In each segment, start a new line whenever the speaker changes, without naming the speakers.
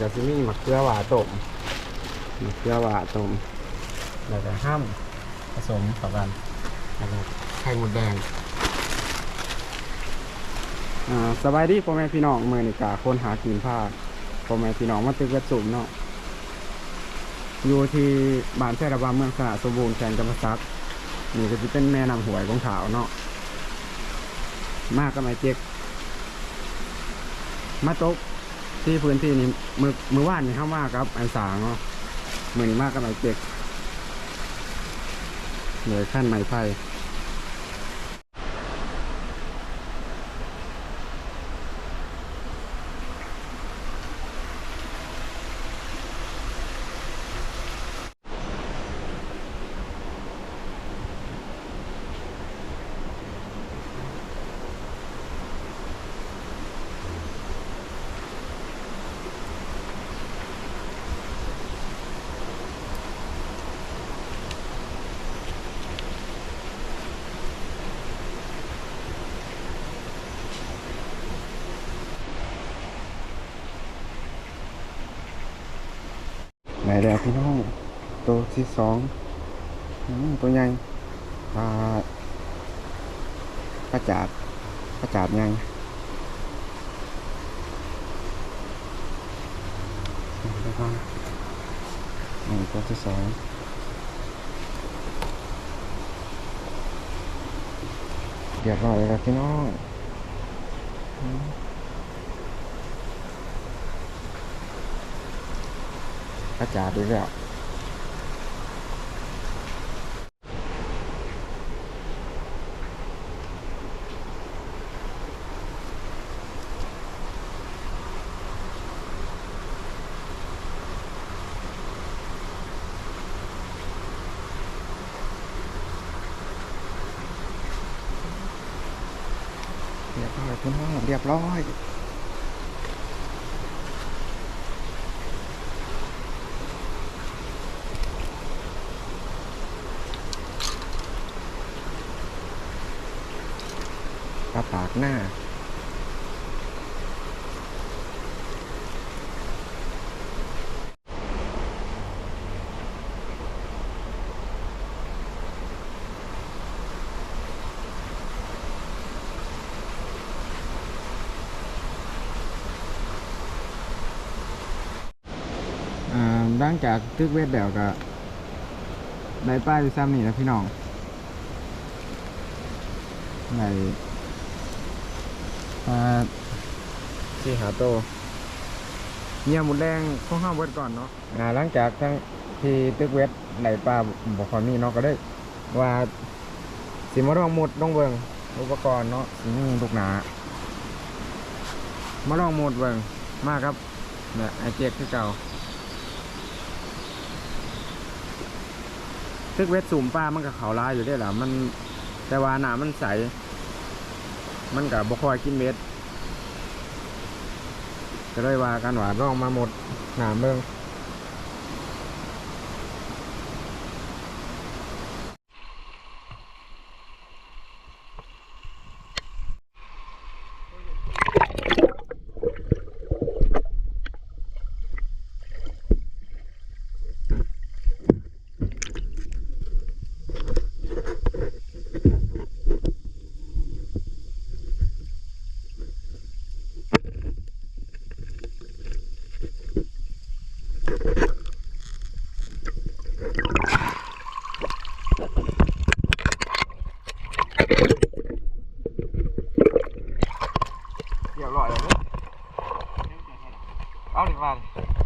ก็สิมีมะเขือหวาต้มมะเขือหวาต้มแล้วก็ห้ามผสมเข้ากันแล้วก็ไข่มดแดงอ่าสบายดีพ่อแม่พี่น้องมื้อนี้ก็คนหากินผ้าพ่อแม่พี่น้องมาตึกกระจุ่มเนาะอยู่ที่บ้านแพร่ระบาเมืองสระสมบูรณ์แขนจำปาสักนี่ก็จะเป็นแม่นำหวยของขาวเนาะมากก็ไม่เจ๊กมาตก ที่พื้นที่นี้มือมือว่านนี่ห้ามว่าครับไอ้สางเนาะมือนี้มากกับไอ้เจ็กเหนือขั้นไม้ไผ่ ไหนแล้วพี่น้องตัวที่สองตัวใหญ่ปลาปลาจาดปลาจาดใหญ่แล้วก็นี่ตัวที่สองเรียบร้อยแล้วพี่น้องอืม กระจาดดีแล้วเรียบร้อยพี่น้องเรียบร้อย ปากหน้าอ่าหลังจากตึกเวทแล้วก็ได้ป้ายไปซ้ำนี่นะพี่น้องใน อ่าที่หาโตเงียหมุดแดงข้องห้ามเวทก่อนเนาะอ่าหลังจากทั้งที่ตึกเวทไหลปลาบอกคอยมีเนาะก็ได้ว่าสิมาลองหมดลองเบิงอุปกรณ์เนาะสิมีลูกหนา มาลองหมดเบิงมาครับเนี่ยไอเจ็กคือเก่าตึกเวทสูมปลามันก็เขาวลายอยู่ได้หรอมันแต่ว่าหนามันใส มันกับบกคอยกินเม็ดก็เลยว่ากันว่าร่องมาหมดหนามเบิ้งเรียบร้อยแล้ว เ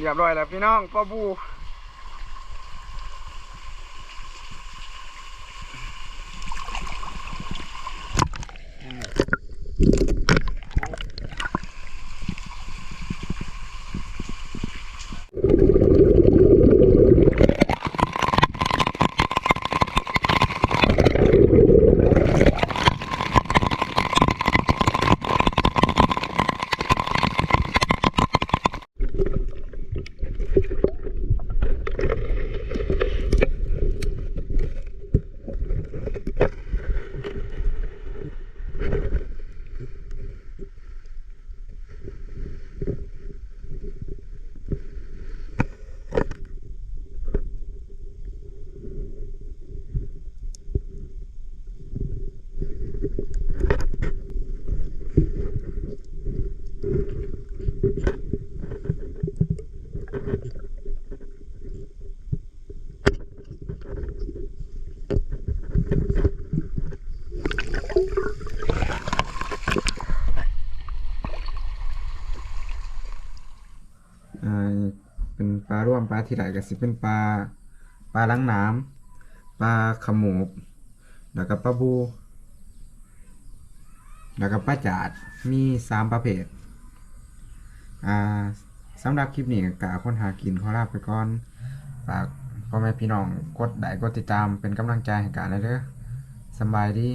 เรียบร้อยแล้วพี่น้องปลาบู อ่าเป็นปลาร่วมปลาที่ไหลก็สิเป็นปลาปลาล้างน้ำปลาขมูบแล้วก็ปลาบู แล้วก็ปลาจาดมีสามประเภทอ่าสำหรับคลิปนี้กาค้นหากินขอลาไปก่อนฝากพ่อแม่พี่น้องกดไลค์กดติดตามเป็นกำลังใจให้กันเลยเด้อสบายดี